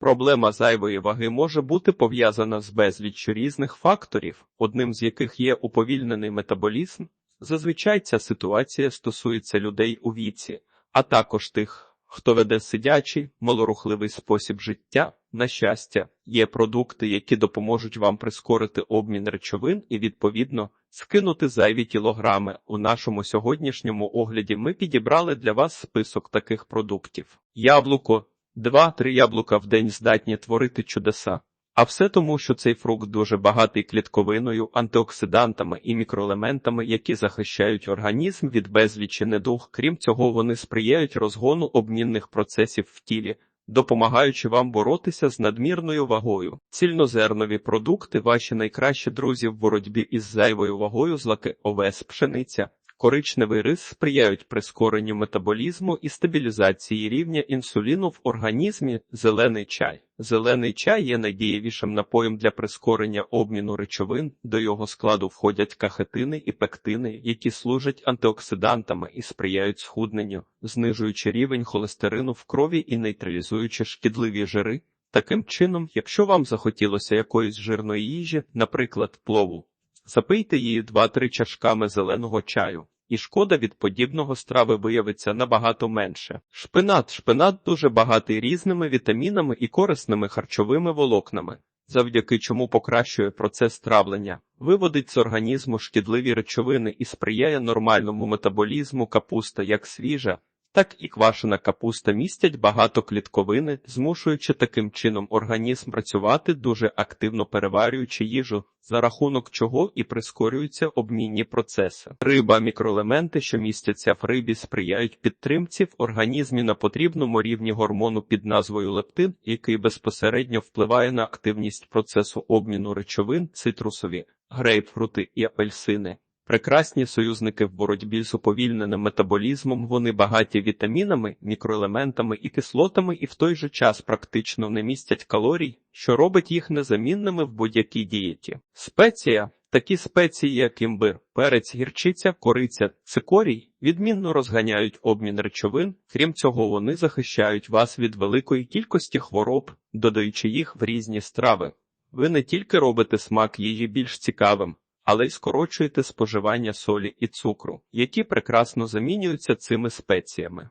Проблема зайвої ваги може бути пов'язана з безліччю різних факторів, одним з яких є уповільнений метаболізм. Зазвичай ця ситуація стосується людей у віці, а також тих, хто веде сидячий, малорухливий спосіб життя. На щастя, є продукти, які допоможуть вам прискорити обмін речовин і, відповідно, скинути зайві кілограми. У нашому сьогоднішньому огляді ми підібрали для вас список таких продуктів: яблуко, 2-3 яблука в день здатні творити чудеса. А все тому, що цей фрукт дуже багатий клітковиною, антиоксидантами і мікроелементами, які захищають організм від безлічі недуг. Крім цього, вони сприяють розгону обмінних процесів в тілі, допомагаючи вам боротися з надмірною вагою. Цільнозернові продукти ваші найкращі друзі в боротьбі із зайвою вагою злаки овес, пшениця. Коричневий рис сприяють прискоренню метаболізму і стабілізації рівня інсуліну в організмі. Зелений чай. Зелений чай є найдієвішим напоєм для прискорення обміну речовин. До його складу входять кахетини і пектини, які служать антиоксидантами і сприяють схудненню, знижуючи рівень холестерину в крові і нейтралізуючи шкідливі жири. Таким чином, якщо вам захотілося якоїсь жирної їжі, наприклад, плову, Запийте її 2-3 чашками зеленого чаю, і шкода від подібного страви виявиться набагато менше. Шпинат. Шпинат дуже багатий різними вітамінами і корисними харчовими волокнами, завдяки чому покращує процес травлення, виводить з організму шкідливі речовини і сприяє нормальному метаболізму капуста як свіжа. Так і квашена капуста містять багато клітковини, змушуючи таким чином організм працювати дуже активно переварюючи їжу, за рахунок чого і прискорюються обмінні процеси. Риба, мікроелементи, що містяться в рибі, сприяють підтримці в організмі на потрібному рівні гормону під назвою лептин, який безпосередньо впливає на активність процесу обміну речовин, цитрусові, грейпфрути і апельсини. Прекрасні союзники в боротьбі з уповільненим метаболізмом, вони багаті вітамінами, мікроелементами і кислотами і в той же час практично не містять калорій, що робить їх незамінними в будь-якій дієті. Спеція Такі спеції, як імбир, перець, гірчиця, кориця, цикорій, відмінно розганяють обмін речовин, крім цього, вони захищають вас від великої кількості хвороб, додаючи їх в різні страви. Ви не тільки робите смак їжі більш цікавим, але й скорочуєте споживання солі і цукру, які прекрасно замінюються цими спеціями.